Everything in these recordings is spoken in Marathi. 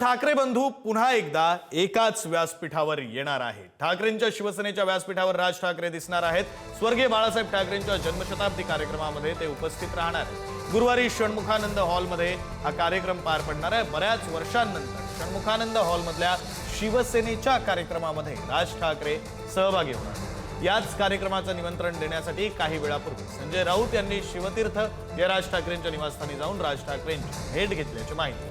ठाकरे बंधू पुन्हा एकदा एकाच व्यासपीठावर येणार आहे ठाकरेंच्या शिवसेनेच्या व्यासपीठावर राज ठाकरे दिसणार आहेत. स्वर्गीय बाळासाहेब ठाकरेंच्या जन्मशताब्दी कार्यक्रमामध्ये ते उपस्थित राहणार आहेत. गुरुवारी षण्मुखानंद हॉलमध्ये हा कार्यक्रम पार पडणार आहे. बऱ्याच वर्षांनंतर षण्मुखानंद हॉलमधल्या शिवसेनेच्या कार्यक्रमामध्ये राज ठाकरे सहभागी होणार याच कार्यक्रमाचं निमंत्रण देण्यासाठी काही वेळापूर्वी संजय राऊत यांनी शिवतीर्थ या राज ठाकरेंच्या निवासस्थानी जाऊन राज ठाकरेंची भेट घेतल्याची माहिती.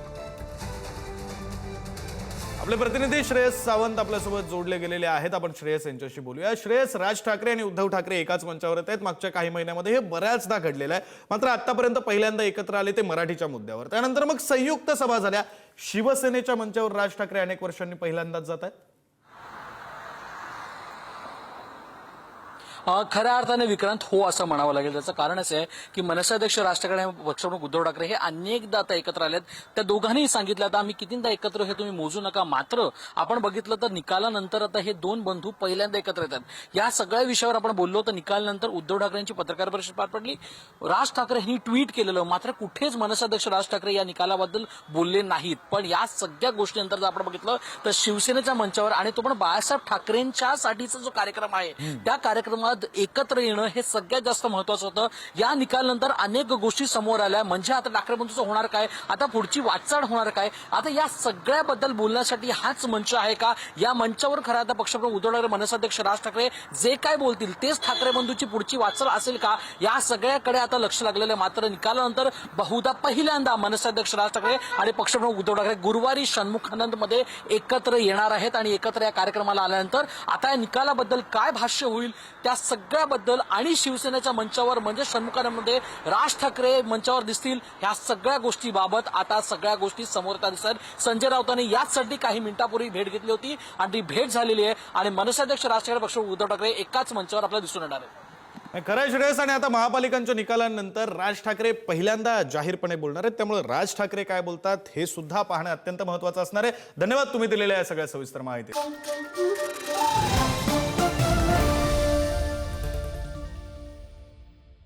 आपले प्रतिनिधी श्रेयस सावंत आपल्यासोबत जोडले गेलेले आहेत. आपण श्रेयस यांच्याशी बोलूया. श्रेयस राज ठाकरे आणि उद्धव ठाकरे एकाच मंचावर येत आहेत. मागच्या काही महिन्यामध्ये हे बऱ्याचदा घडलेलं आहे. मात्र आतापर्यंत पहिल्यांदा एकत्र आले ते मराठीच्या मुद्द्यावर. त्यानंतर मग संयुक्त सभा झाल्या. शिवसेनेच्या मंचावर राज ठाकरे अनेक वर्षांनी पहिल्यांदाच जात आहेत. खऱ्या अर्थाने विक्रांत हो असं म्हणावं लागेल. त्याचं कारण असं आहे की मनसाध्यक्ष राज ठाकरे पक्षप्रमुख उद्धव ठाकरे हे अनेकदा आता एकत्र आलेत. त्या दोघांनी सांगितलं आता आम्ही कितींदा एकत्र हे तुम्ही मोजू नका. मात्र आपण बघितलं तर निकालानंतर आता हे दोन बंधू पहिल्यांदा एकत्र येतात. या सगळ्या विषयावर आपण बोललो तर निकालानंतर उद्धव ठाकरेंची पत्रकार परिषद पार पडली. राज ठाकरे यांनी ट्विट केलेलं मात्र कुठेच मनसाध्यक्ष राज ठाकरे या निकालाबद्दल बोलले नाहीत. पण या सगळ्या गोष्टीनंतर जर आपण बघितलं तर शिवसेनेच्या मंचावर आणि तो पण बाळासाहेब ठाकरेंच्या साठीचा जो कार्यक्रम आहे त्या कार्यक्रमात एकत्र येणं हे सगळ्यात जास्त महत्वाचं होतं. या निकालानंतर अनेक गोष्टी समोर आल्या. म्हणजे आता ठाकरे बंधूचं होणार काय? आता पुढची वाटचाल होणार काय? आता या सगळ्याबद्दल बोलण्यासाठी हाच मंच आहे का? या मंचावर खरं आता पक्षप्रमुख उद्धव ठाकरे मनसाध्यक्ष राज ठाकरे जे काय बोलतील तेच ठाकरे बंधूची पुढची वाटचाल असेल का? या सगळ्याकडे आता लक्ष लागलेलं आहे. मात्र निकालानंतर बहुधा पहिल्यांदा मनसाध्यक्ष राज ठाकरे आणि पक्षप्रमुख उद्धव ठाकरे गुरुवारी षण्मुखानंदमध्ये एकत्र येणार आहेत आणि एकत्र या कार्यक्रमाला आल्यानंतर आता या निकालाबद्दल काय भाष्य होईल त्या सगळ्याबद्दल आणि शिवसेनेच्या मंचावर म्हणजे षण्मुखानंदमध्ये राज ठाकरे मंचावर दिसतील ह्या सगळ्या गोष्टीबाबत. आता सगळ्या गोष्टी समोर येतात दिसत संजय राऊतांनी याचसाठी काही मिनिटापूर्वी भेट घेतली होती आणि ती भेट झालेली आहे. आणि मनसाध्यक्ष राज ठाकरे पक्ष उद्धव ठाकरे एकाच मंचावर आपल्याला दिसून येणार आहे खरं श्रेयस. आणि आता महापालिकांच्या निकालानंतर राज ठाकरे पहिल्यांदा जाहीरपणे बोलणार आहेत. त्यामुळे राज ठाकरे काय बोलतात हे सुद्धा पाहणं अत्यंत महत्वाचं असणार आहे. धन्यवाद तुम्ही दिलेल्या या सगळ्या सविस्तर माहिती